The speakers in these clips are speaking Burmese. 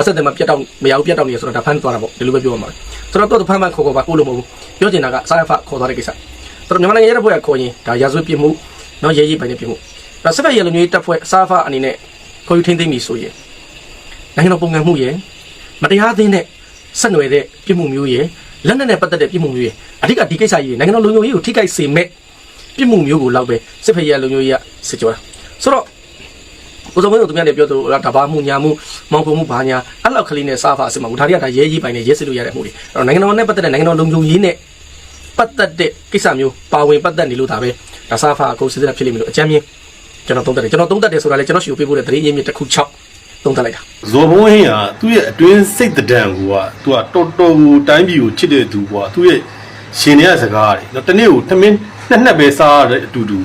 အဆက်တည်းမှာပြတ်တော့မရဘူးပြတ်တော့နေရဆိုတော့ဒါဖမ်းသွားတာပေါ့ဒီလိုပဲပြောရမှာဆိုတော့တော့ဖမ်းမှခေါ်ခေါ်ပါကိုလို့မဟုတ်ဘူးပြောချင်တာကစာရဖခေါ်သွားတဲ့ကိစ္စဆိုတော့မြန်မာနိုင်ငံရဲတပ်ဖွဲ့ကခေါ်ရင်ဒါရာဇဝတ်ပြစ်မှုနော်ရဲရေးပိုင်တဲ့ပြစ်မှုဒါစစ်ဘက်ရဲလူမျိုးတပ်ဖွဲ့စာရဖအနေနဲ့ခေါ်ယူထိန်းသိမ်းပြီဆိုရင်နိုင်ငံတော်ပုံကံမှုရဲ့မတရားသင်းနဲ့ဆက်နွယ်တဲ့ပြစ်မှုမျိုးရဲ့လက်နက်နဲ့ပတ်သက်တဲ့ပြစ်မှုမျိုးရဲ့အဓိကဒီကိစ္စကြီးနိုင်ငံတော်လူမျိုးရေးကိုထိခိုက်စေမဲ့ပြစ်မှုမျိုးကိုလောက်ပဲစစ်ဘက်ရဲလူမျိုးရေးကစစ်ကြောတာဆိုတော့ ကိုစုံမင်းတို့သူများလည်းပြောသူတဘာမှုညာမှုမောင်ပုံမှုဘာညာအဲ့လောက်ကလေးနဲ့စားဖာအစ်မဘူးဒါတွေကဒါရဲကြီးပိုင်နဲ့ရဲစစ်လို့ရတဲ့မှုတွေအဲ့တော့နိုင်ငံတော်နဲ့ပတ်သက်တဲ့နိုင်ငံတော်လုံခြုံရေးနဲ့ပတ်သက်တဲ့ကိစ္စမျိုးပါဝင်ပတ်သက်နေလို့ဒါပဲဒါစားဖာကိုစစ်စစ်ဖြစ်လိမ့်မယ်လို့အကြမ်းမြင်ကျွန်တော်သုံးသပ်တယ်ကျွန်တော်သုံးသပ်တယ်ဆိုတာလေကျွန်တော်ရှီကိုပေးဖို့တဲ့သတင်းရင်းမြစ်တစ်ခု6သုံးသပ်လိုက်တာဇော်ဘုံဟင်းကသူ့ရဲ့အတွင်းစိတ်တံကူကသူကတော်တော်ကိုတိုင်းပြည်ကိုချစ်တဲ့သူကွာသူ့ရဲ့ရှင်နေတဲ့စကားတွေနော်တနေ့ကိုထမင်းနှစ်နှစ်ပဲစားရတဲ့အတူတူ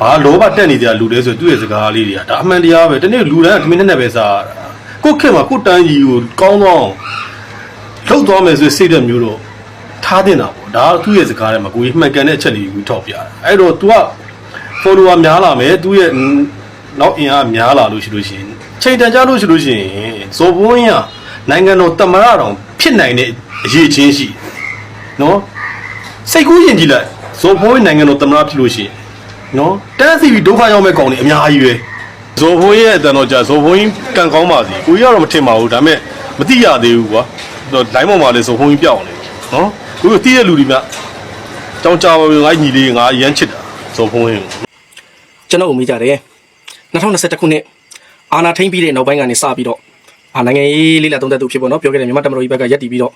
ဘာလောဘတက်နေကြလူလဲဆိုသူ့ရဲ့စကားလေးတွေကဒါအမှန်တရားပဲတနေ့လူတိုင်းကထမင်းနှစ်နှစ်ပဲစားရတာကိုယ့်ခင်မှာကိုယ့်တိုင်းကြီးကိုကောင်းကောင်းလှုပ်သွားမယ်ဆိုစိတ်တဲ့မျိုးတော့ထားတင်တာပေါ့ဒါကသူ့ရဲ့စကားထဲမှာကိုကြီးမှန်ကန်တဲ့အချက်လေးကိုထောက်ပြတာအဲ့တော့ तू က follower များလာမယ်သူ့ရဲ့နောက်အင်အားများလာလို့ရှိလို့ရှိရင်ချိန်တန်ကြလို့ရှိလို့ရှိရင်ဇော်ဘုန်းရနိုင်ငံတော်တမရတော်ဖြစ်နိုင်တဲ့အရေးချင်းရှိတယ်နော်စိတ်ကူးရင်ကြည့်လိုက်ဇော်ဘုန်းနိုင်ငံတော်တမရဖြစ်လို့ရှိရင် နော်တန်းစီပြီးဒုက္ခရောက်မဲ့ကောင်တွေအများကြီးပဲဇော်ဘုန်းရဲ့အတန်တော်ကြာဇော်ဘုန်းကံကောင်းပါစီကိုကြီးကတော့မထင်ပါဘူးဒါပေမဲ့မသိရသေးဘူးကွာတော့လိုင်းပေါ်မှာလည်းဇော်ဘုန်းပြောင်းနေနော်ကိုကြီးသိတဲ့လူတွေများကြောင်ကြာပါငါညီလေးငါအရန်ချစ်တာဇော်ဘုန်းကိုကျွန်တော်ကိုမိကြတယ်2021ခုနှစ်အာနာထိန်ပြီးတဲ့နောက်ပိုင်းကနေစပြီးတော့အာနိုင်ငံရေးလေးလာသုံးသက်သူဖြစ်ပေါ်နော်ပြောခဲ့တဲ့မြန်မာတမတော်ကြီးဘက်ကရက်တည်ပြီးတော့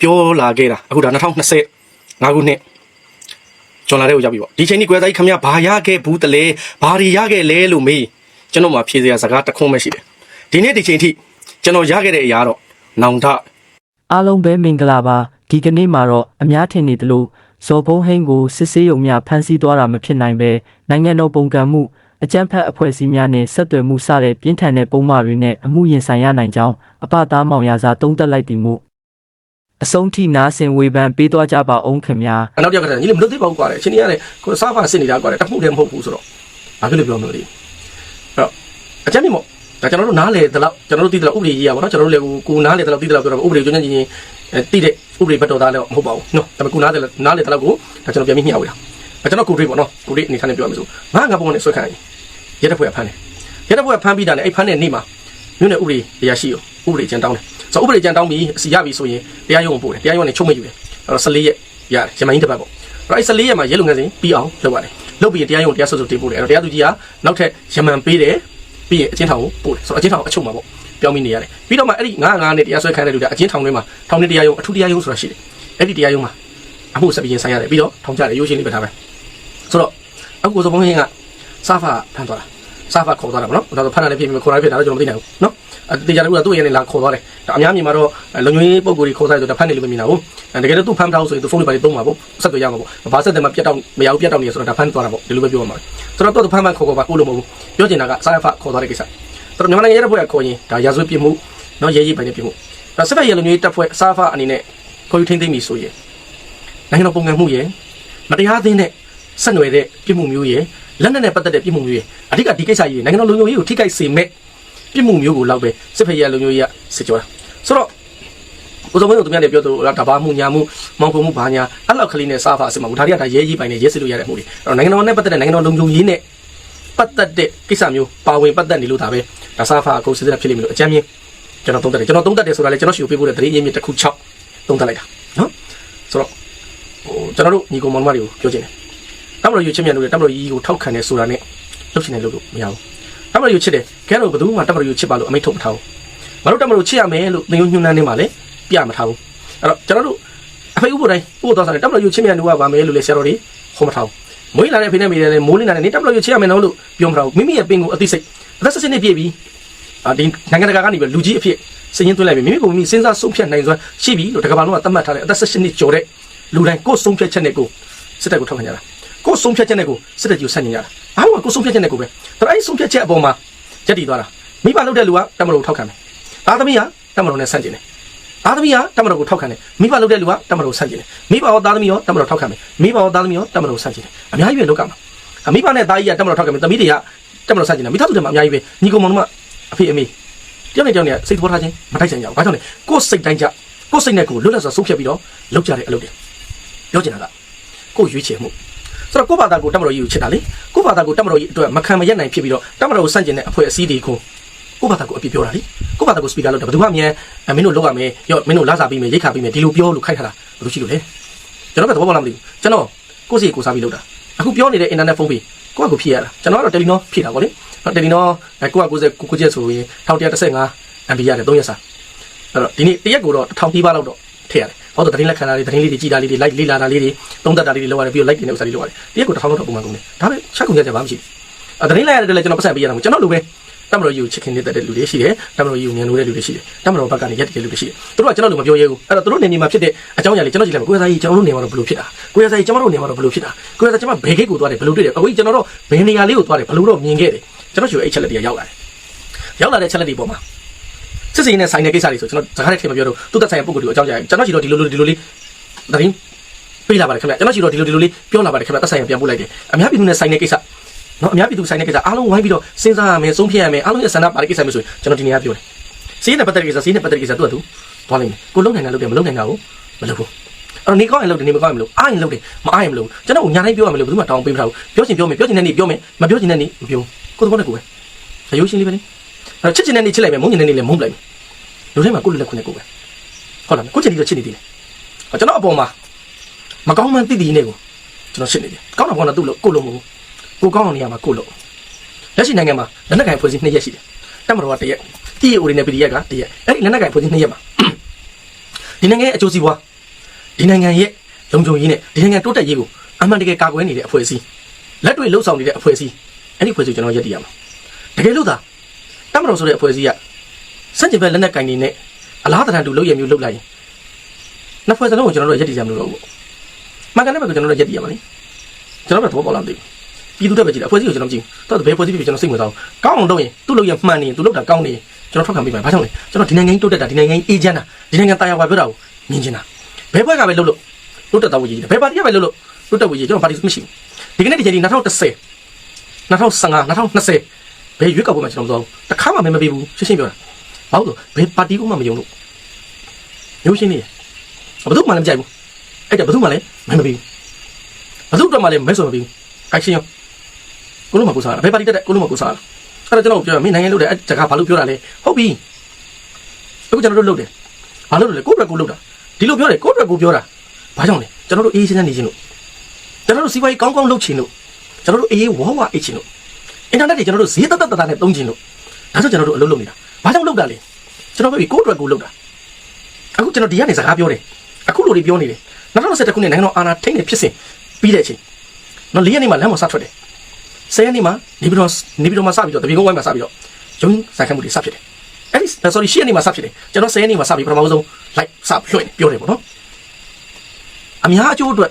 ပြောလာခဲ့တာအခုဒါ2025ခုနှစ် ဂျွန်လာတဲ့ကိုရောက်ပြီပေါ့ဒီချိန်นี้ကွယ်သားကြီးခမရဘာရခဲ့ဘူးတလဲဘာတွေရခဲ့လဲလို့မေးကျွန်တော်မှဖြေစရာစကားတစ်ခုမှရှိတယ်ဒီနေ့ဒီချိန်ထိကျွန်တော်ရခဲ့တဲ့အရာတော့နောင်တအားလုံးပဲမင်္ဂလာပါဒီကနေ့မှာတော့အများထင်နေသလိုဇော်ဘုံဟင်းကိုစစ်ဆေးရုံများဖမ်းဆီးသွားတာမဖြစ်နိုင်ပဲနိုင်ငံတော်ပုံကံမှုအကြမ်းဖက်အဖွဲ့အစည်းများနဲ့ဆက်သွယ်မှုစတဲ့ပြင်းထန်တဲ့ပုံမှန်တွေနဲ့အမှုရင်ဆိုင်ရနိုင်ကြောင်းအပသားမောင်ရစာတုံးသက်လိုက်သည်မို့ အဆုံးထိနာဆင်ဝေဖန်ပေးသွားကြပါအောင်ခင်ဗျာအနောက်တစ်ယောက်ကတည်းကညီလေးမလို့သိပါဘူးကွာတယ်အချင်းကြီးရတယ်ကိုစားဖာစစ်နေတာကွာတယ်တမှုတည်းမဟုတ်ဘူးဆိုတော့ဘာဖြစ်လို့ပြောမလို့လဲအဲ့တော့အကြမ်းမြင်မို့ဒါကျွန်တော်တို့နားလေတလောက်ကျွန်တော်တို့သိတယ်ဥပဒေကြီးရပါတော့ကျွန်တော်တို့လည်းကိုကိုနားလေတလောက်သိတယ်လောက်ပြောတော့ဥပဒေကျွမ်းကျင်ချင်းအဲသိတဲ့ဥပဒေဘက်တော်သားလည်းမဟုတ်ပါဘူးနော်ဒါပေမဲ့ကိုနားလေနားလေတလောက်ကိုဒါကျွန်တော်ပြန်ပြီးညှောက်ဝေးတာအဲကျွန်တော်ကိုတွေးပေါ့နော်ကိုတွေးအနေထားနဲ့ပြောရမယ်ဆိုငါငါပုံနဲ့ဆွဲခံရင်ရဲတပ်ဖွဲ့ကဖမ်းတယ်ရဲတပ်ဖွဲ့ကဖမ်းပြီးတာနဲ့အဲ့ဖမ်းတဲ့နေ့မှာမြို့နယ်ဥပဒေအရာရှိကိုဥပဒေကျန်တောင်းတယ် ဆိုတော့ဥပဒေကျန်တောင်းပြီးအစီရပြီဆိုရင်တရားရုံးကိုပို့တယ်တရားရုံးကနေချုပ်မယူတယ်အဲ့တော့14ရက်ရတယ်ရမိုင်းတစ်ပတ်ပေါ့အဲ့တော့အဲ့14ရက်မှာရဲလုံငန်းစဉ်ပြီးအောင်လုပ်ရတယ်လုပ်ပြီးရင်တရားရုံးကိုတရားစွဲဆိုတင်ပို့တယ်အဲ့တော့တရားသူကြီးကနောက်ထပ်ရမန်ပေးတယ်ပြီးရင်အချင်းထောင်ကိုပို့တယ်ဆိုတော့အချင်းထောင်အချုပ်မှာပေါ့ပြောင်းပြီးနေရတယ်ပြီးတော့မှအဲ့ဒီ95နဲ့တရားစွဲခံတဲ့လူတွေအချင်းထောင်ထဲမှာထောင်နဲ့တရားရုံးအထူးတရားရုံးဆိုတာရှိတယ်အဲ့ဒီတရားရုံးမှာအမှုဆက်ပြီးရင်ဆိုင်ရတယ်ပြီးတော့ထောင်ကြတယ်ရိုးရှင်းလေးပဲထားပဲဆိုတော့အခုကိုစပုံးဟင်းကစာဖာဖမ်းသွားတာ စာဖာခေါ်သွားတာပေါ့နော်ဒါဆိုဖမ်းတာလည်းဖြစ်ပြီးခေါ်တာဖြစ်တာတော့ကျွန်တော်မသိနိုင်ဘူးနော်အတေချာတကူကသူ့ရဲ့နဲ့လာခေါ်သွားတယ်ဒါအများမြင်မှာတော့လုံခြုံရေးပုံကိုယ်ကြီးခေါ်ထားတယ်ဆိုတော့ဖမ်းနေလို့မမြင်တာဘူးတကယ်တော့သူ့ဖမ်းထားလို့ဆိုရင်သူဖုန်းလေးပါလေးသုံးမှာပေါ့ဆက်သွယ်ရမှာပေါ့ဘာဆက်တယ်မှာပြတ်တော့မရဘူးပြတ်တော့နေဆိုတော့ဒါဖမ်းသွားတာပေါ့ဒီလိုပဲပြောရမှာဆိုတော့သူ့ဖမ်းမှခေါ်ခေါ်ပါကိုလို့မဟုတ်ဘူးပြောချင်တာကစာရဖခေါ်သွားတဲ့ကိစ္စဆိုတော့မြန်မာနိုင်ငံရဲတပ်ဖွဲ့ကခေါ်ရင်ဒါရာဇဝတ်ပြစ်မှုနော်ရဲရေးပိုင်တဲ့ပြစ်မှုဒါစစ်ဘက်ရဲလုံခြုံရေးတပ်ဖွဲ့စာရဖအနေနဲ့ခေါ်ယူထိန်းသိမ်းပြီဆိုရင်နိုင်ငံတော်ပုံကံမှုရဲ့မတရားသင်းနဲ့ ဆက်နွယ်တဲ့ပြစ်မှုမျိုးရဲ့လက်နက်နဲ့ပတ်သက်တဲ့ပြစ်မှုမျိုးရဲ့အဓိကဒီကိစ္စကြီးနိုင်ငံတော်လုံခြုံရေးကိုထိခိုက်စေမဲ့ပြစ်မှုမျိုးကိုလောက်ပဲစစ်ဖက်ရဲလုံခြုံရေးကစစ်ကြောတာဆိုတော့ကိုစုံမင်းတို့သူများလည်းပြောသူတဘာမှုညာမှုမောင်ပုံမှုဘာညာအဲ့လောက်ကလေးနဲ့စားဖာအစ်မဘူးဒါတွေကဒါရဲကြီးပိုင်နဲ့ရဲစစ်လို့ရတဲ့မှုတွေအဲ့တော့နိုင်ငံတော်နဲ့ပတ်သက်တဲ့နိုင်ငံတော်လုံခြုံရေးနဲ့ပတ်သက်တဲ့ကိစ္စမျိုးပါဝင်ပတ်သက်နေလို့ဒါပဲဒါစားဖာကိုစစ်စစ်ဖြစ်လိမ့်မယ်လို့အကြမ်းမြင်ကျွန်တော်သုံးသပ်တယ်ကျွန်တော်သုံးသပ်တယ်ဆိုတာလေကျွန်တော်ရှီကိုပေးဖို့တဲ့သတင်းရင်းမြစ်တစ်ခု6သုံးသပ်လိုက်တာနော်ဆိုတော့ဟိုကျွန်တော်တို့ညီကောင်မောင်မတွေကိုပြောချင်တယ် တမလို့ယူချစ်မြန်လို့တမလို့ကြီးကိုထောက်ခံနေဆိုတာနဲ့လုပ်ချင်တယ်လို့လို့မရဘူးတမလို့ယူချစ်တယ်ခဲတော့ဘယ်သူမှတမလို့ယူချစ်ပါလို့အမိန့်ထုတ်မထားဘူးမတို့တမလို့ချစ်ရမယ်လို့သင်ယုံညွှန်းနှန်းနေမှာလေပြမထားဘူးအဲ့တော့ကျွန်တော်တို့အဖေဥပ္ပတိုင်းပို့တော့ဆိုင်တမလို့ယူချစ်မြန်လို့ကပါမယ်လို့လေဆရာတော်တွေဟောမထားဘူးမွေးလာတဲ့အဖေနဲ့မိတယ်လေမိုးလင်းလာတဲ့နေတမလို့ယူချစ်ရမယ်နော်လို့ပြောမထားဘူးမိမိရဲ့ပင်ကိုအသိစိတ်အသက်ဆက်နှစ်ပြည့်ပြီအာဒီနိုင်ငံတကာကနေပြီးလူကြီးအဖြစ်စည်ရင်းသွင်းလိုက်ပြီမိမိကိုမိမိစဉ်းစားဆုံးဖြတ်နိုင်စွမ်းရှိပြီလို့တကဘာလုံးကသတ်မှတ်ထားတဲ့အသက်ဆက်နှစ်ကျော်တဲ့လူတိုင်းကိုယ်ဆုံးဖြတ်ချက်နဲ့ကိုစစ်တပ်ကိုထောက်ခံကြတာ ကိုယ်ဆုံးဖြတ်ချက်နဲ့ကိုစစ်တပ်ကြီးကိုဆက်နေကြတာအားလုံးကကိုယ်ဆုံးဖြတ်ချက်နဲ့ကိုပဲဒါအဲ့ဒီဆုံးဖြတ်ချက်အပေါ်မှာရက်တည်သွားတာမိဘလုပ်တဲ့လူကတမတော်ကိုထောက်ခံတယ်သားသမီးကတမတော်နဲ့ဆန့်ကျင်တယ်သားသမီးကတမတော်ကိုထောက်ခံတယ်မိဘလုပ်တဲ့လူကတမတော်ကိုဆန့်ကျင်တယ်မိဘရောသားသမီးရောတမတော်ထောက်ခံတယ်မိဘရောသားသမီးရောတမတော်ကိုဆန့်ကျင်တယ်အများကြီးပဲလောကမှာအမိဘနဲ့သားကြီးကတမတော်ထောက်ခံတယ်သမီးတွေကတမတော်ဆန့်ကျင်တယ်မိသားစုတွေမှာအများကြီးပဲညီကောင်မောင်တို့ကအဖေအမေတယောက်နဲ့တယောက်နဲ့စိတ်拖ထားခြင်းမတိုက်ဆိုင်ကြဘူးဘာကြောင့်လဲကိုယ်စိတ်တိုင်းကြကိုယ်စိတ်နဲ့ကိုယ်လွတ်လပ်စွာဆုံးဖြတ်ပြီးတော့လုပ်ကြတဲ့အလုပ်တွေပြောချင်တာကကိုယ်ရွေးချယ်မှု ဆိုတော့ကိုယ့်ဘာသာကိုတမတော်ကြီးကိုချစ်တာလေကိုယ့်ဘာသာကိုတမတော်ကြီးအတွက်မခံမရက်နိုင်ဖြစ်ပြီးတော့တမတော်ကိုစန့်ကျင်တဲ့အဖွဲ့အစည်းတွေကိုကိုယ့်ဘာသာကိုအပြစ်ပြောတာလေကိုယ့်ဘာသာကိုစပီကာလုပ်တာဘယ်သူမှအမြဲမင်းတို့လောက်ရမယ်ရော့မင်းတို့လာစားပြီးမယ်ရိတ်ခါပြီးမယ်ဒီလိုပြောလို့ခိုက်ထားတာဘယ်လိုရှိလို့လဲကျွန်တော်ကသဘောပေါက်လားမသိဘူးကျွန်တော်ကိုယ့်စီကိုစားပြီးလုပ်တာအခုပြောနေတဲ့အင်တာနက်ဖုန်းပြီးကိုယ့်အကူဖြည့်ရတာကျွန်တော်ကတော့တယ်လီနောဖြည့်တာပေါ့လေတယ်လီနောကိုယ့်အကူ90ကိုကိုကျက်ဆိုရင်1115 MB ရတယ်3ရက်စာအဲ့တော့ဒီနေ့တရက်ကိုတော့1000ပြပါလောက်တော့ထည့်ရတယ် ဟောတော့သတင်းလက်ခံတာလေးသတင်းလေးတွေကြည်တာလေးတွေ like လေးလာတာလေးတွေသုံးသပ်တာလေးတွေလောက်ရတယ်ပြီးတော့ like တွေနဲ့ဥစားလေးလောက်ရတယ်တရက်ကို1000လောက်တော့ပုံမှန်ကုန်တယ်ဒါပဲချက်ကုန်ကြကြပါမရှိဘူးအဲ့သတင်းလိုက်ရတဲ့လည်းကျွန်တော်ပတ်စံပေးရတာကိုကျွန်တော်လိုပဲတမတော်ယူချစ်ခင်နေတဲ့လူတွေရှိတယ်တမတော်ယူမြန်လို့တဲ့လူတွေရှိတယ်တမတော်ဘက်ကနေရက်တဲ့လူတွေရှိတယ်သူတို့ကကျွန်တော်လိုမပြောရဲဘူးအဲ့တော့သူတို့နေနေမှာဖြစ်တဲ့အကြောင်းအရာလေးကျွန်တော်ကြည့်လိုက်ပါကိုယ်စားကြီးကျွန်တော်တို့နေမှာတော့ဘယ်လိုဖြစ်တာကိုယ်စားကြီးကျွန်တော်တို့နေမှာတော့ဘယ်လိုဖြစ်တာကိုယ်စားကျွန်မဘယ်ခိတ်ကိုသွားတယ်ဘယ်လိုတွေ့တယ်အခုကျွန်တော်တို့ဘယ်နေရာလေးကိုသွားတယ်ဘယ်လိုတော့မြင်ခဲ့တယ်ကျွန်တော်ယူအဲ့ချက်လက်တွေကရောက်လာတယ်ရောက်လာတဲ့ချက်လက်တွေပေါ်မှာ စစ်စင်နဲ့ဆိုင်တဲ့ကိစ္စတွေဆိုကျွန်တော်စကားနဲ့ထည့်မပြောတော့သူ့သက်ဆိုင်တဲ့ပုံကိုယ်တွေကိုအကြောင်းကြားကျွန်တော်ရှိတော့ဒီလိုလိုဒီလိုလေးသတင်းပေးလာပါတယ်ခင်ဗျကျွန်တော်ရှိတော့ဒီလိုဒီလိုလေးပြောလာပါတယ်ခင်ဗျသက်ဆိုင်ရပြန်ပို့လိုက်တယ်အများပြည်သူနဲ့ဆိုင်တဲ့ကိစ္စနော်အများပြည်သူဆိုင်တဲ့ကိစ္စအားလုံးဝိုင်းပြီးတော့စဉ်းစားရမယ်ဆုံးဖြတ်ရမယ်အားလုံးရဲ့ဆန္ဒပါတဲ့ကိစ္စမျိုးဆိုရင်ကျွန်တော်ဒီနေရာပြောတယ်စီးနဲ့ပတ်သက်တဲ့ကိစ္စစီးနဲ့ပတ်သက်တဲ့ကိစ္စသူ့အတူသွားလိမ့်မယ်ကိုလုံးနိုင်တာလုပ်တယ်မလုံးနိုင်တာကိုမလုပ်ဘူးအဲ့တော့နေကောင်းရင်လုပ်တယ်နေမကောင်းရင်မလုပ်အားရင်လုပ်တယ်မအားရင်မလုပ်ကျွန်တော်ညာတိုင်းပြောရမယ်လို့ဘယ်သူမှတောင်းပေးမထားဘူးပြောချင်ပြောမယ်ပြောချင်တဲ့နေ့ပြောမယ်မပြောချင်တဲ့နေ့မပြောကိုသဘောနဲ့ကိုပဲအယိုးရှင်းလေးပဲလေအဲ့ ချစ်ချင်တဲ့နေ့ချစ်လိုက်မယ်မုန်းချင်တဲ့နေ့လည်းမုန်းလိုက်မယ်လူတိုင်းမှာကိုယ့်လက်ခွနဲ့ကိုပဲဟုတ်လားကိုချစ်တီတော့ချစ်နေသေးတယ်ကျွန်တော်အပေါ်မှာမကောင်းမှန်းသိသိနေကိုကျွန်တော်ရှင်းနေတယ်ကောင်းတာကောင်းတာသူ့လို့ကိုလို့မဟုတ်ကိုကောင်းအောင်နေရာမှာကိုလို့လက်ရှိနိုင်ငံမှာလက်နက်ကင်ဖွဲ့စည်းနှစ်ရက်ရှိတယ်တက်မတော်ကတစ်ရက် TAO တွေနဲ့ PDF ကတစ်ရက်အဲ့ဒီလက်နက်ကင်ဖွဲ့စည်းနှစ်ရက်မှာဒီနိုင်ငံရဲ့အကျိုးစီးပွားဒီနိုင်ငံရဲ့လုံခြုံရေးနဲ့ဒီနိုင်ငံတိုးတက်ရေးကိုအမှန်တကယ်ကာကွယ်နေတဲ့အဖွဲ့အစည်းလက်တွေ့လှုပ်ဆောင်နေတဲ့အဖွဲ့အစည်းအဲ့ဒီအဖွဲ့အစည်းကျွန်တော်ရက်တည်ရမှာတကယ်လို့သာ တက်မတော်ဆိုတဲ့အဖွဲ့အစည်းကစန့်ကျင်ဘက်လက်နက်ကင်တွေနဲ့အလားတန်တူလုပ်ရမျိုးလုပ်လိုက်ရင်နှစ်ဖွဲ့စလုံးကိုကျွန်တော်တို့ရက်တည်ကြမလို့တော့ဘူးမှန်ကန်တဲ့ဘက်ကိုကျွန်တော်တို့ရက်တည်ရမှာလေကျွန်တော်တို့တော့ပေါ်လာမသိဘူးပြည်သူတက်ပဲကြည့်တယ်အဖွဲ့အစည်းကိုကျွန်တော်မကြည့်ဘူးတော်တော်ဘယ်ဖွဲ့စည်းဖြစ်ဖြစ်ကျွန်တော်စိတ်ဝင်စားဘူးကောင်းအောင်လုပ်ရင်သူ့လုပ်ရမှန်နေရင်သူလုပ်တာကောင်းနေရင်ကျွန်တော်ထောက်ခံပေးပါဘာကြောင့်လဲကျွန်တော်ဒီနိုင်ငံကြီးတိုးတက်တာဒီနိုင်ငံကြီးအေဂျင့်တာဒီနိုင်ငံတာယာဝါပြောတာကိုမြင်ချင်တာဘယ်ဘက်ကပဲလုပ်လို့တိုးတက်တာကိုရည်တယ်ဘယ်ပါတီကပဲလုပ်လို့တိုးတက်ကိုရည်ကျွန်တော်ပါတီမရှိဘူးဒီကနေ့ဒီချိန်ဒီ2010 2015 2020 ဘယ်ရွေးကောက်ပွဲမှာကျွန်တော်မသွားဘူးတခါမှမမပေးဘူးရှင်းရှင်းပြောတာဘာလို့လဲဘယ်ပါတီကမှမယုံလို့မျိုးရှင်းနေတယ်ဘယ်သူမှလည်းမကြိုက်ဘူးအဲ့ဒါဘယ်သူမှလည်းမမပေးဘူးဘယ်သူတော့မှလည်းမဲဆိုမပေးဘူးအဲ့ရှင်းရောကိုလုံးမကိုစားတာဘယ်ပါတီတက်တဲ့ကိုလုံးမကိုစားတာအဲ့တော့ကျွန်တော်ပြောမင်းနိုင်ငံလို့တဲ့အဲ့တကားဘာလို့ပြောတာလဲဟုတ်ပြီအခုကျွန်တော်တို့လုပ်တယ်ဘာလို့လဲကိုယ့်အတွက်ကိုလုပ်တာဒီလိုပြောတယ်ကိုယ့်အတွက်ကိုပြောတာဘာကြောင့်လဲကျွန်တော်တို့အေးအေးချမ်းချမ်းနေခြင်းလို့ကျွန်တော်တို့စီးပွားရေးကောင်းကောင်းလုပ်ခြင်းလို့ကျွန်တော်တို့အေးအေးဝါဝါအိတ်ခြင်းလို့ အင်တာနက်တွေကျွန်တော်တို့ဈေးတက်တက်တက်နဲ့သုံးခြင်းလို့ဒါဆိုကျွန်တော်တို့အလုပ်လုပ်နေတာဘာကြောင့်လုပ်တာလဲကျွန်တော်ပြောပြီးကိုယ့်အတွက်ကိုလုပ်တာအခုကျွန်တော်ဒီကနေစကားပြောတယ်အခုလိုတွေပြောနေတယ်2021ခုနှစ်နိုင်ငံတော်အာဏာထိန်းနေဖြစ်စဉ်ပြီးတဲ့အချိန်နော်၄ရက်နေ့မှလမ်းပေါ်စထွက်တယ်10ရက်နေ့မှနေပြည်တော်နေပြည်တော်မှာစပြီးတော့တပီကုန်းဝိုင်းမှာစပြီးတော့ရုံးဆိုင်ခတ်မှုတွေစဖြစ်တယ်အဲ့ဒီ sorry 10ရက်နေ့မှာစဖြစ်တယ်ကျွန်တော်10ရက်နေ့မှာစပြီးပထမဆုံး like စလွှင့်ပြောတယ်ပေါ့နော်အများအကျိုးအတွက်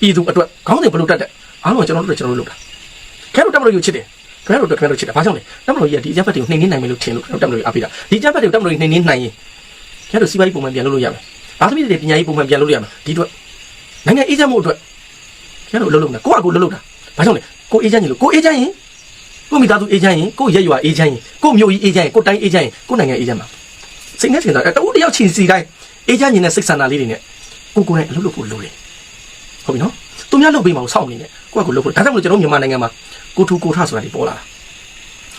ပြည်သူအတွက်ခေါင်းစဉ်ဘယ်လိုတက်တဲ့အားလုံးကကျွန်တော်တို့ကျွန်တော်တို့လုပ်တာခဲတို့တက်မလို့ယူချစ်တယ် ခဲတို့အတွက်ခဲတို့ချစ်တယ်ဘာကြောင့်လဲတက်မလို့ကြီးကဒီအကြက်ဖက်တွေကိုနှိမ်နှင်းနိုင်မယ်လို့ထင်လို့တက်မလို့အားပေးတာဒီအကြက်ဖက်တွေကိုတက်မလို့ကြီးနှိမ်နှင်းနိုင်ရင်ခဲတို့စီးပွားရေးပုံမှန်ပြန်လုပ်လို့ရမယ်ဘာသမီးတွေပညာရေးပုံမှန်ပြန်လုပ်လို့ရမယ်ဒီအတွက်နိုင်ငံအေးချမ်းမှုအတွက်ခဲတို့အလုပ်လုပ်နေတာကိုယ့်အကူလုပ်လို့တာဘာကြောင့်လဲကိုအေးချမ်းကြီးလို့ကိုအေးချမ်းရင်ကိုမိသားစုအေးချမ်းရင်ကိုရက်ရွာအေးချမ်းရင်ကိုမျိုးကြီးအေးချမ်းရင်ကိုတိုင်းအေးချမ်းရင်ကိုနိုင်ငံအေးချမ်းမှာစိတ်နဲ့ထင်တာတဦးတယောက်ချင်းစီတိုင်းအေးချမ်းရင်နဲ့စိတ်ဆန္ဒလေးတွေနဲ့ကိုကိုယ်နဲ့အလုပ်လုပ်ဖို့လိုတယ်ဟုတ်ပြီနော် သူများလုပ်ပေးမှာကိုစောင့်နေတယ်ကိုကကိုလုပ်ဖို့ဒါကြောင့်မလို့ကျွန်တော်မြန်မာနိုင်ငံမှာကိုထူကိုထဆိုတာဒီပေါ်လာတာ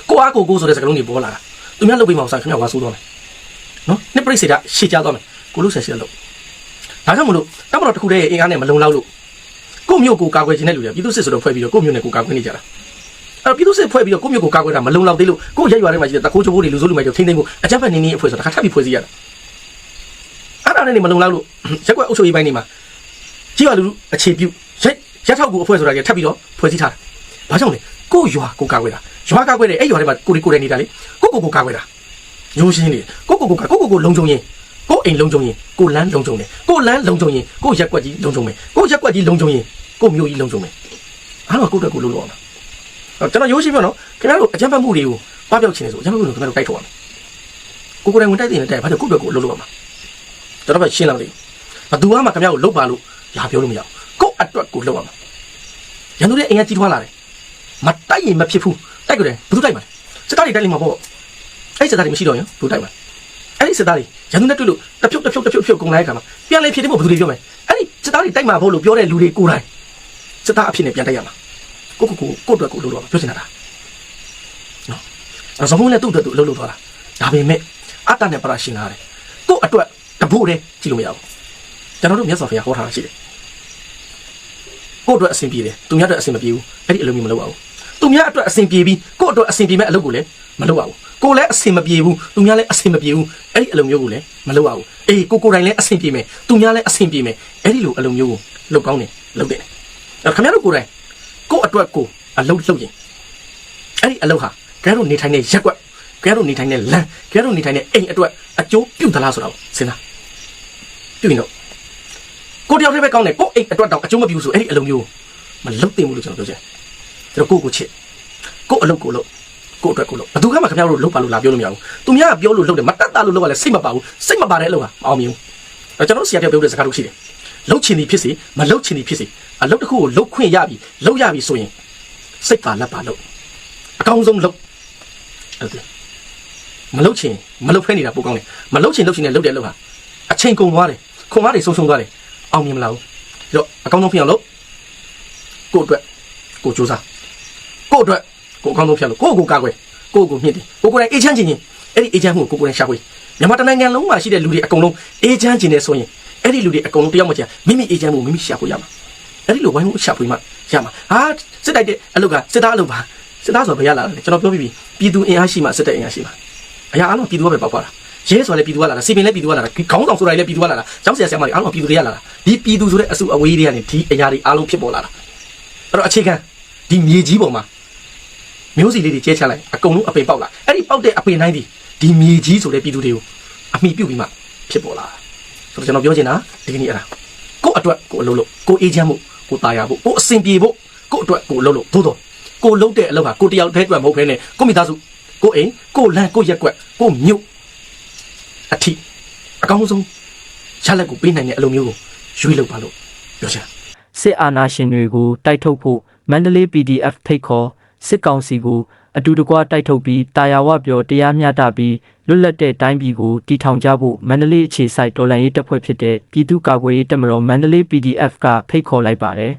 ကိုအားကိုကိုဆိုတဲ့စကားလုံးတွေပေါ်လာတာသူများလုပ်ပေးမှာကိုစောင့်ခင်ဗျာဝါဆိုးတော့မယ်နော်နှစ်ပြိစိတ်ကရှေ့ကြသွားမယ်ကိုလို့ဆက်ရှေ့လို့ဒါကြောင့်မလို့တမတော်တစ်ခုတည်းရဲ့အင်အားနဲ့မလုံလောက်လို့ကိုမျိုးကိုကာကွယ်ခြင်းတဲ့လူတွေပြည်သူစစ်ဆိုတော့ဖွဲ့ပြီးတော့ကိုမျိုးနဲ့ကိုကာကွယ်နေကြတာအဲ့ပြည်သူစစ်ဖွဲ့ပြီးတော့ကိုမျိုးကိုကာကွယ်တာမလုံလောက်သေးလို့ကိုရက်ရွာထဲမှာရှိတဲ့တခိုးချိုးဖို့တွေလူဆိုးလူမိုက်တွေထိမ့်သိမ့်ဖို့အကြမ်းဖက်နေနေအဖွဲ့ဆိုတာတစ်ခါထပ်ပြီးဖွဲ့စည်းရတာအဲ့ဒါနဲ့နေမလုံလောက်လို့ရက်ကွက်အုပ်ချုပ်ရေးပိုင်းနေမှာကြီးပါလူလူအခြေပြု ရက်ရက်ထောက်ကိုအဖွဲ့ဆိုတာကြီးထပ်ပြီးတော့ဖွဲ့စည်းထားတာဘာကြောင့်လဲကိုရွာကိုကာကွယ်တာရွာကာကွယ်တယ်အဲ့ရွာထဲမှာကိုရီကိုရီနေတာလေကိုကိုကိုကာကွယ်တာရိုးရှင်းနေကိုကိုကိုကိုကိုကိုလုံခြုံရင်ကိုအိမ်လုံခြုံရင်ကိုလန်းလုံခြုံတယ်ကိုလန်းလုံခြုံရင်ကိုရက်ကွက်ကြီးလုံခြုံမယ်ကိုရက်ကွက်ကြီးလုံခြုံရင်ကိုမျိုးကြီးလုံခြုံမယ်အားလုံးကိုတက်ကိုလုံလို့အောင်ကျွန်တော်ရိုးရှင်းပြောနော်ခင်ဗျားတို့အကြမ်းဖက်မှုတွေကိုပပျောက်ချင်တယ်ဆိုအကြမ်းဖက်မှုတွေကိုခင်ဗျားတို့တိုက်ထုတ်ရမယ်ကိုကိုယ်တိုင်ဝင်တိုက်တင်တဲ့ဘာလို့ကိုယ့်ဘက်ကိုလုံလို့ရမှာကျွန်တော်ပဲရှင်းလာမသိဘသူမှခင်ဗျားကိုလုတ်ပါလို့ရာပြောလို့မရဘူး ကိုယ့်အတွက်ကိုလုံရမှာရန်သူရဲ့အင်အားကြီးထွားလာတယ်မတိုက်ရင်မဖြစ်ဘူးတိုက်ကြတယ်ဘယ်သူတိုက်မှာလဲစစ်သားတွေတိုက်လိမ့်မှာပေါ့အဲ့ဒီစစ်သားတွေမရှိတော့ရင်ဘလို့တိုက်မှာအဲ့ဒီစစ်သားတွေရန်သူနဲ့တွေ့လို့တစ်ဖြုတ်တစ်ဖြုတ်တစ်ဖြုတ်ဖြုတ်ကုန်လိုက်ခါမှာပြန်လေဖြစ်တယ်မို့ဘယ်သူတွေပြောမယ်အဲ့ဒီစစ်သားတွေတိုက်မှာဖို့လို့ပြောတဲ့လူတွေကိုယ်တိုင်စစ်သားအဖြစ်နဲ့ပြန်တိုက်ရမှာကိုကိုကိုကိုအတွက်ကိုလို့တော့ပြောချင်တာနော်အဲ့ဇမုန်းလည်းသူ့အတွက်သူလှုပ်လှုပ်သွားတာဒါပေမဲ့အတ္တနဲ့ပရရှင်လာတယ်ကို့အတွက်တဖို့တည်းကြည့်လို့မရဘူးကျွန်တော်တို့မြတ်စွာဘုရားဟောထားတာရှိတယ် ကို့အတွက်အဆင်ပြေတယ်သူများအတွက်အဆင်မပြေဘူးအဲ့ဒီအလုပ်မျိုးမလုပ်ပါဘူးသူများအတွက်အဆင်ပြေပြီးကို့အတွက်အဆင်ပြေမဲ့အလုပ်ကိုလည်းမလုပ်ပါဘူးကိုလည်းအဆင်မပြေဘူးသူများလည်းအဆင်မပြေဘူးအဲ့ဒီအလုပ်မျိုးကိုလည်းမလုပ်ပါဘူးအေးကိုကိုယ်တိုင်လည်းအဆင်ပြေမယ်သူများလည်းအဆင်ပြေမယ်အဲ့ဒီလိုအလုပ်မျိုးကိုလုပ်ကောင်းတယ်လုပ်တယ်အဲ့ခင်ဗျားတို့ကိုယ်တိုင်ကို့အတွက်ကိုအလုပ်လုပ်ရင်အဲ့ဒီအလုပ်ဟာကဲတို့နေထိုင်တဲ့ရက်ကွက်ကဲတို့နေထိုင်တဲ့လမ်းကဲတို့နေထိုင်တဲ့အိမ်အတွက်အကျိုးပြုသလားဆိုတာကိုစဉ်းစားပြုရင်တော့ ကိုတယောက်တည်းပဲကောင်းတယ်ကိုအိမ်အတွက်တော့အကျိုးမပြုဆိုအဲ့ဒီအလုပ်မျိုးမလုပ်သင့်ဘူးလို့ကျွန်တော်ပြောချင်တယ်ကျွန်တော်ကိုကိုချစ်ကိုအလုပ်ကိုလုပ်ကိုယ့်အတွက်ကိုလို့ဘယ်သူကမှခင်ဗျားတို့လုပ်ပါလို့လာပြောလို့မရဘူးသူများကပြောလို့လုပ်တယ်မတတ်တာလို့လုပ်ရလဲစိတ်မပါဘူးစိတ်မပါတဲ့အလုပ်ဟာမအောင်မြင်ဘူးအဲကျွန်တော်တို့ဆရာပြောပြောတဲ့စကားတို့ရှိတယ်လုပ်ချင်သည်ဖြစ်စေမလုပ်ချင်သည်ဖြစ်စေအလုပ်တစ်ခုကိုလုပ်ခွင့်ရပြီလုပ်ရပြီဆိုရင်စိတ်ပါလက်ပါလုပ်အကောင်းဆုံးလုပ်ဟုတ်တယ်မလုပ်ချင်မလုပ်ဖဲနေတာပိုကောင်းတယ်မလုပ်ချင်လုပ်ချင်တဲ့လုပ်တဲ့လုပ်ဟာအချိန်ကုန်သွားတယ်ခွန်အားတွေဆုံးရှုံးသွားတယ် အောင်မြင်မလာဘူးပြီးတော့အကောင်းဆုံးဖြစ်အောင်လုပ်ကိုယ့်အတွက်ကိုယ်စူးစမ်းကိုယ့်အတွက်ကိုယ်အကောင်းဆုံးဖြစ်လို့ကိုယ့်ကိုယ်ကာကွယ်ကိုယ့်ကိုယ်မြင့်တယ်ကိုယ်ကိုယ်တိုင်အေးချမ်းခြင်းချင်းအဲ့ဒီအေးချမ်းမှုကိုကိုယ်ကိုယ်တိုင်ရှာဖွေမြန်မာတနိုင်ငံလုံးမှာရှိတဲ့လူတွေအကုန်လုံးအေးချမ်းခြင်းနဲ့ဆိုရင်အဲ့ဒီလူတွေအကုန်လုံးတယောက်မှချာမိမိအေးချမ်းမှုမိမိရှာဖွေရမှာအဲ့ဒီလိုဝိုင်းမှုရှာဖွေမှရမှာဟာစစ်တိုက်တဲ့အလုပ်ကစစ်သားအလုပ်ပါစစ်သားဆိုဘယ်ရလာလဲကျွန်တော်ပြောပြီးပြီပြည်သူအင်အားရှိမှစစ်တပ်အင်အားရှိမှာအရာအားလုံးပြည်သူကပဲပေါက်သွားတာ ရဲဆိုလည်းပြည်သူကလာတာစီပင်လည်းပြည်သူကလာတာခေါင်းဆောင်ဆိုတာလည်းပြည်သူကလာတာကျောင်းဆရာဆရာမတွေအားလုံးပြည်သူတွေကလာတာဒီပြည်သူဆိုတဲ့အစုအဝေးတွေကနေဒီအရာတွေအားလုံးဖြစ်ပေါ်လာတာအဲ့တော့အခြေခံဒီမြေကြီးပေါ်မှာမျိုးစီလေးတွေကျဲချလိုက်အကုန်လုံးအပင်ပေါက်လာအဲ့ဒီပေါက်တဲ့အပင်တိုင်းဒီဒီမြေကြီးဆိုတဲ့ပြည်သူတွေကိုအမိပြုတ်ပြီးမှဖြစ်ပေါ်လာတာဆိုတော့ကျွန်တော်ပြောချင်တာဒီကနေ့အဲ့ဒါကို့အတွက်ကို့အလုပ်လုပ်ကို့အေဂျင့်မှုကို့တာယာဖို့ကို့အဆင်ပြေဖို့ကို့အတွက်ကို့အလုပ်လုပ်သို့တော့ကို့လုပ်တဲ့အလုပ်ဟာကို့တယောက်တည်းအတွက်မဟုတ်ဘဲနဲ့ကို့မိသားစုကို့အိမ်ကို့လမ်းကို့ရက်ကွက်ကို့မြို့ အထိအကောင်းဆုံးချက်လက်ကိုပေးနိုင်တဲ့အလုပ်မျိုးကိုရွေးလုပ်ပါလို့ပြောချင်တာစစ်အာဏာရှင်တွေကိုတိုက်ထုတ်ဖို့မန္တလေး PDF ထိတ်ခေါ်စစ်ကောင်စီကိုအတူတကွတိုက်ထုတ်ပြီးတာယာဝပြောတရားမျှတပြီးလွတ်လပ်တဲ့တိုင်းပြည်ကိုတည်ထောင်ကြဖို့မန္တလေးအခြေစိုက်တော်လှန်ရေးတပ်ဖွဲ့ဖြစ်တဲ့ပြည်သူ့ကာကွယ်ရေးတပ်မတော်မန္တလေး PDF ကဖိတ်ခေါ်လိုက်ပါတယ်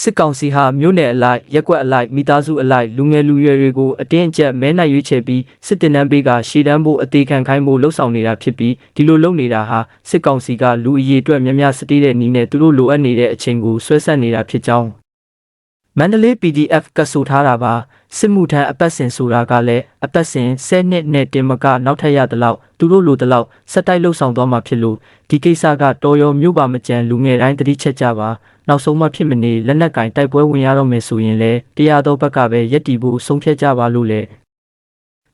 စစ်ကောင်စီဟာမြို့နယ်အလိုက်ရက်ကွက်အလိုက်မိသားစုအလိုက်လူငယ်လူရွယ်တွေကိုအတင်းအကျပ်မဲနိုင်ရွေးချယ်ပြီးစစ်တင်နန်းပေးကရှေ့တန်းဖို့အသေးခံခိုင်းဖို့လှုံ့ဆော်နေတာဖြစ်ပြီးဒီလိုလုပ်နေတာဟာစစ်ကောင်စီကလူအရေးအတွက်များများစတေးတဲ့နည်းနဲ့သူတို့လိုအပ်နေတဲ့အချိန်ကိုဆွဲဆက်နေတာဖြစ်ကြောင်းမန္တလေး PDF ကဆိုထားတာပါစစ်မှုထမ်းအပတ်စဉ်ဆိုတာကလည်းအပတ်စဉ်10နှစ်နဲ့တင်မကနောက်ထပ်ရသလောက်သူတို့လိုသလောက်စက်တိုက်လှုပ်ဆောင်သွားမှာဖြစ်လို့ဒီကိစ္စကတော်ရောမြို့ပါမကြံလူငယ်တိုင်းတတိချက်ကြပါ နောက်ဆုံးမှဖြစ်မနေလက်နက်ကင်တိုက်ပွဲဝင်ရတော့မယ်ဆိုရင်လည်းတရားတော်ဘက်ကပဲရက်တီဖို့ဆုံးဖြတ်ကြပါလို့လေ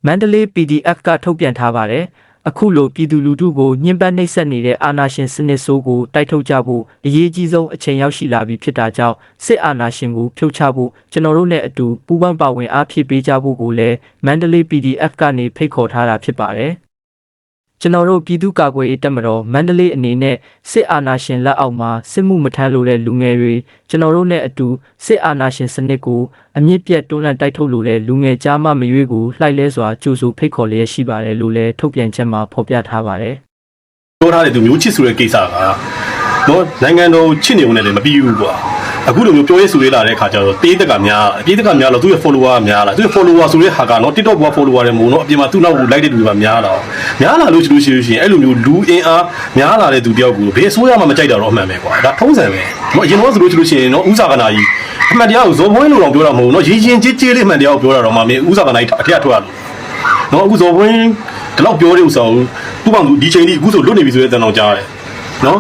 မန္တလေး PDF ကထုတ်ပြန်ထားပါတယ်အခုလိုပြည်သူလူထုကိုညှဉ်းပန်းနှိပ်စက်နေတဲ့အာဏာရှင်စနစ်ဆိုးကိုတိုက်ထုတ်ကြဖို့အရေးကြီးဆုံးအချိန်ရောက်ရှိလာပြီဖြစ်တာကြောင့်စစ်အာဏာရှင်ကိုဖြုတ်ချဖို့ကျွန်တော်တို့နဲ့အတူပူးပေါင်းပါဝင်အားဖြည့်ပေးကြဖို့ကိုလည်းမန္တလေး PDF ကနေဖိတ်ခေါ်ထားတာဖြစ်ပါတယ် ကျွန်တော်တို့ပြည်သူ့ကာကွယ်ရေးတပ်မတော်မန္တလေးအနေနဲ့စစ်အာဏာရှင်လက်အောက်မှာစစ်မှုမထမ်းလို့တဲ့လူငယ်တွေကျွန်တော်တို့နဲ့အတူစစ်အာဏာရှင်စနစ်ကိုအမြင့်ပြတ်တွန်းလှန်တိုက်ထုတ်လို့တဲ့လူငယ်ကြားမှမရွေးကိုလှိုက်လဲစွာကြိုးဆိုဖိတ်ခေါ်လျက်ရှိပါတယ်လို့လည်းထုတ်ပြန်ချက်မှာဖော်ပြထားပါတယ်ပြောထားတဲ့သူမျိုးချစ်ဆိုတဲ့ကိစ္စကနော်နိုင်ငံတော်ချစ်နေုံနဲ့လည်းမပြီးဘူးကွာ အခုလိုမျိုးပြောရေးဆိုရေးလာတဲ့ခါကျတော့တေးတက်ကများတေးတက်ကများတော့သူ့ရဲ့ follower ကများလာသူ့ရဲ့ follower ဆိုတဲ့ဟာကနော် TikTok က follower တွေမို့နော်အပြင်မှာသူ့နောက်ကို like တဲ့လူတွေကများလာများလာလို့ရှိလို့ရှိလို့ရှိရင်အဲ့လိုမျိုးလူအင်အားများလာတဲ့သူတယောက်ကိုဘယ်အစိုးရမှမကြိုက်တာတော့အမှန်ပဲကွာဒါထုံးစံပဲနော်အရင်တော့ဆိုလို့ရှိလို့ရှိရင်နော်ဥစားကနာကြီးအမှန်တရားကိုဇော်ဘွင်းလို့တော့ပြောတာမဟုတ်ဘူးနော်ရင်းချင်းကြေးကြေးလေးအမှန်တရားကိုပြောတာတော့မှမင်းဥစားကနာကြီးအထက်ထွက်ရလို့နော်အခုဇော်ဘွင်းဒီလောက်ပြောတဲ့ဥစ္စာကိုသူ့ဘောင်သူဒီချိန်ကြီးအခုဆိုလွတ်နေပြီဆိုတဲ့အတန်တော်ကြားတယ်နော်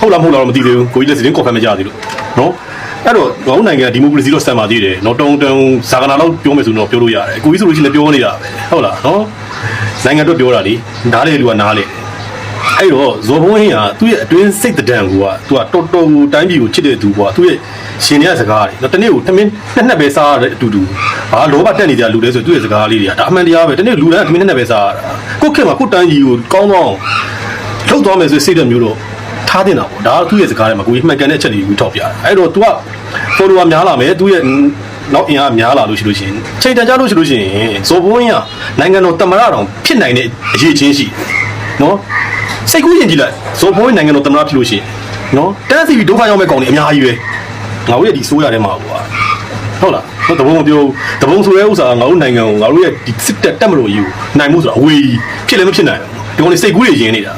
ဟုတ်လားမဟုတ်လားတော့မသိသေးဘူးကိုကြီးလက်စတင်းကော်ဖက်မကြသေးလို့နော် အဲ့တော့ငေါ့နိုင်ငံဒီမိုကရေစီတော့စံပါသေးတယ်နော်တုံတုံဇာကနာလောက်ပြောမယ်ဆိုတော့ပြောလို့ရတယ်ကိုကြီးဆိုလို့ရှိရင်လည်းပြောနေတာပဲဟုတ်လားနော်နိုင်ငံတော့ပြောတာလေနားလေလူကနားလေအဲ့တော့ဇော်ဘုံဟင်းကသူ့ရဲ့အတွင်းစိတ်တံကိုကသူကတော်တော်ကိုတိုင်းပြည်ကိုချစ်တဲ့သူကွာသူ့ရဲ့ရှင်ရဲ့စကားတွေနော်တနေ့ကိုထမင်းနှစ်နှစ်ပဲစားရတဲ့အတူတူဟာလောဘတက်နေကြလူလဲဆိုသူ့ရဲ့စကားလေးတွေကဒါအမှန်တရားပဲတနေ့လူတိုင်းထမင်းနှစ်နှစ်ပဲစားရတာကိုယ့်ခင်မှာကိုယ့်တိုင်းပြည်ကိုကောင်းကောင်းလှုပ်သွားမယ်ဆိုစိတ်တဲ့မျိုးတော့ ထားတင်တာပေါ့ဒါကသူ့ရဲ့စကားထဲမှာကိုကြီးမှန်ကန်တဲ့အချက်တွေကိုထောက်ပြတာအဲ့တော့ तू က follower များလာမယ်သူ့ရဲ့နောက်အင်အားများလာလို့ရှိလို့ရှိရင်ချိန်တန်ကြလို့ရှိလို့ရှိရင်ဇော်ဘုန်းကြီးကနိုင်ငံတော်တမရတော်ဖြစ်နိုင်တဲ့အရေးချင်းရှိနော်စိတ်ကူးရင်ကြည့်လိုက်ဇော်ဘုန်းကြီးနိုင်ငံတော်တမရဖြစ်လို့ရှိရင်နော်တန်းစီပြီးဒုက္ခရောက်မဲ့ကောင်တွေအများကြီးပဲငါတို့ရဲ့ဒီဆိုးရတဲ့မှာကွာဟုတ်လားတော့တဘုံမပြောတဘုံဆိုတဲ့ဥစ္စာကငါတို့နိုင်ငံကိုငါတို့ရဲ့ဒီစစ်တက်တက်မလို့ယူနိုင်မှုဆိုတာအဝေးဖြစ်လည်းမဖြစ်နိုင်ဘူး ဒီကောင်တွေစိတ်ကူးတွေရင်းနေတာ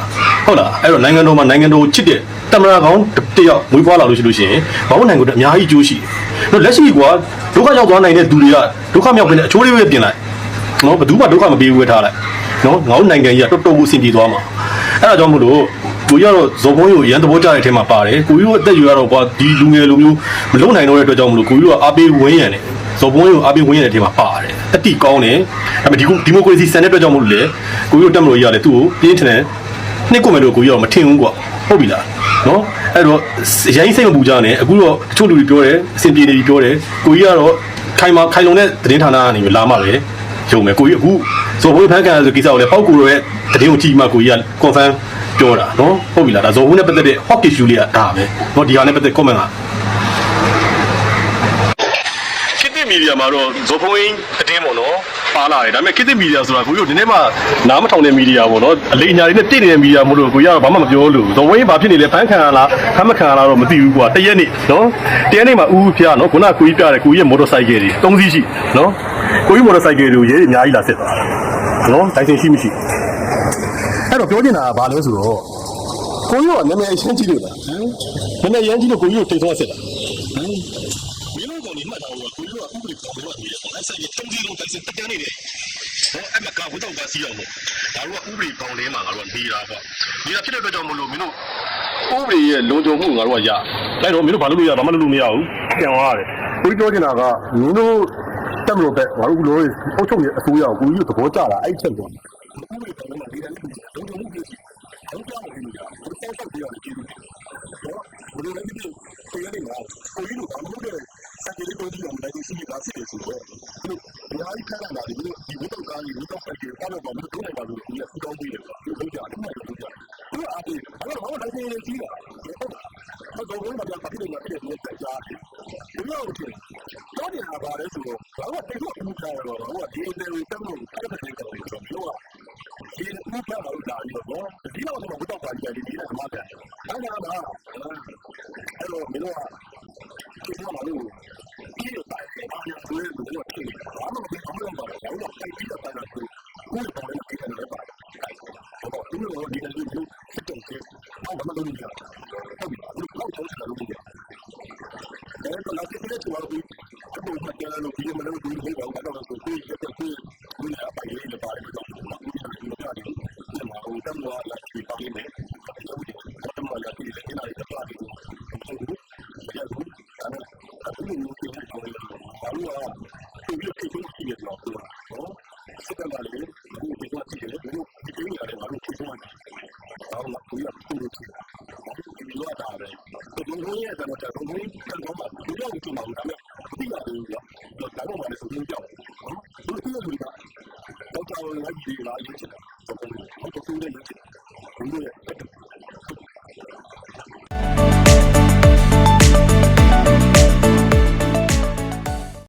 ဟုတ်လားအဲ့တော့နိုင်ငံတော်မှာနိုင်ငံတော်ချစ်တဲ့တမရကောင်တယောက်မွေးဖွားလာလို့ရှိလို့ရှိရင်ဘာလို့နိုင်ငံတော်အများကြီးအကျိုးရှိတယ်တော့လက်ရှိကွာဒုက္ခရောက်သွားနိုင်တဲ့သူတွေကဒုက္ခမြောက်ပြီးအချိုးလေးပဲပြင်လိုက်နော်ဘယ်သူမှဒုက္ခမပေးဘူးပဲထားလိုက်နော်ငါတို့နိုင်ငံကြီးကတော်တော်ကိုအဆင်ပြေသွားမှာအဲ့ဒါကြောင့်မို့လို့ကိုကြီးကတော့ဇော်ဘုန်းကြီးကိုရန်သဘောကျတဲ့အထက်မှာပါတယ်ကိုကြီးတို့အသက်ယူရတော့ကွာဒီလူငယ်လူမျိုးမလုံနိုင်တော့တဲ့အတွက်ကြောင့်မလို့ကိုကြီးတို့ကအားပေးဝင်းရံတယ် ဇော်ဘုန်းကြီးကိုအားပေးဝင်းရံတဲ့အထက်မှာပါတယ်တတိကောင်းတယ်ဒါပေမဲ့ဒီဒီမိုကရေစီစံတဲ့အတွက်ကြောင့်မလို့လေကိုကြီးတို့တက်မလို့ရရတယ်သူ့ကိုပြင်းထန်တယ်နှစ်ကိုမယ်လို့ကိုကြီးကတော့မထင်ဘူးကွာဟုတ်ပြီလားနော်အဲ့တော့ရိုင်းစိတ်မပူကြနဲ့အခုတော့တချို့လူတွေပြောတယ်အဆင်ပြေနေပြီပြောတယ်ကိုကြီးကတော့ခိုင်မာခိုင်လုံတဲ့သတင်းဌာနကနေလာမှပဲရုံမယ်ကိုကြီးအခုဇော်ဘုန်းကြီးဖန်ကန်ဆိုကိစ္စကိုလည်းပောက်ကူရဲ့သတင်းကိုကြည့်မှကိုကြီးက confirm ပြောတာနော်ဟုတ်ပြီလားဒါဇော်ဘုန်းနဲ့ပတ်သက်တဲ့ hot issue လေးကဒါပဲနော်ဒီဟာနဲ့ပတ်သက် comment ကခေတ်သ စ်မီဒီယာမှာတော့ဇော်ဖုန်းအတင်းပေါ့နော်ပါလာတယ်ဒါပေမဲ့ခေတ်သစ်မီဒီယာဆိုတာကိုကြီးတို့ဒီနေ့မှနားမထောင်တဲ့မီဒီယာပေါ့နော်အလေးအညာတွေနဲ့တင့်နေတဲ့မီဒီယာမို့လို့ကိုကြီးကတော့ဘာမှမပြောလို့ဇော်ဖုန်းဘာဖြစ်နေလဲဖန်ခံရလားဖမ်းမခံရလားတော့မသိဘူးကွာတရက်နေ့နော်တရက်နေ့မှာဦးဦးဖျားနော်ခုနကကိုကြီးပြတယ်ကိုကြီးရဲ့မော်တော်ဆိုင်ကယ်တွေ၃စီးရှိနော်ကိုကြီးမော်တော်ဆိုင်ကယ်တွေကိုရဲတွေအများကြီးလာဆက်သွားတာနော်တိုင်စင်ရှိမရှိအဲ့တော့ပြောချင်တာကဘာလဲဆိုတော့ကိုကြီးကနာမည်အရှင်းကြီးလို့လားဟမ်နာမည်ရမ်းကြီးလို့ကိုကြီးကိုထိတ်သွားဆက်တာမင်းတို့ကောင်နေမှတ်ထားလို့ကိုကြီး ကဥပဒေကောင်တွေကနေတယ်အဲ့ဆိုင်ရဲ့တုံးစီလုံးတိုက်စတက်တန်းနေတယ်ဟောအဲ့မှာကဝတ်တော့ကစီအောင်လို့ဒါတို့ကဥပဒေကောင်လေးမှာငါတို့ကနေတာပေါ့နေတာဖြစ်တဲ့အတွက်ကြောင့်မလို့မင်းတို့ဥပဒေရဲ့လုံခြုံမှုငါတို့ကရအဲ့တော့မင်းတို့ဘာလုပ်လို့ရဘာမှလုပ်လို့မရဘူးပြန်သွားရတယ်ကိုကြီးပြောချင်တာကမင်းတို့တက်မလို့ပဲငါတို့လို့အုပ်ချုပ်နေအစိုးရကိုကိုကြီးသဘောကျတာအဲ့ချက်ပေါ့ဥပဒေကောင်လေးမှာနေတာလုံခြုံမှုပြည့်စုံအောင်ကြောက်နေလို့ရတယ်ဘယ်တော့ဆက်ပြရတယ်ကြည့်လို့ဘယ်လိုလဲဒီကိုရနေမှာကိုကြီးတို့ဘာလို့လဲစက် ကလေးကိုဒီအောင်တိုင်းစီးတာဖြစ်တယ်ဆိုတော့ဒီအများကြီးခက်လာတာဒီလိုဒီဝတ်တော့ကားကြီးဝတ်တော့ဖက်ကြီးဘာလို့ဘာလို့တော့ပါလို့ဒီကစူတောင်းပြီးတယ်ဒီလိုကြာတယ်မှလို့ကြာဒီအားဖြင့်အဲ့တော့ဘာလို့တိုင်းနေကြီးတာဟုတ်တော့ဘယ်မှာပြဖြစ်နေတာဖြစ်နေတဲ့ကြာဒီလိုဖြစ်တော့ဒီဟာပါလဲဆိုတော့ဘာလို့တိတ်လို့ခါရတော့ဟိုကဒီနေတွေတက်လို့ဖက်တဲ့တယ်ဆိုတော့ပြောဒီနေ့ကဘာလို့လာပြီးတော့ဒီတော့တော့ဝတ်တော့ကားကြီးဒီနေ့ကမှတ်တယ်အဲ့ဒါကအဲ့တော့မင်းတို့က ဒီမှာ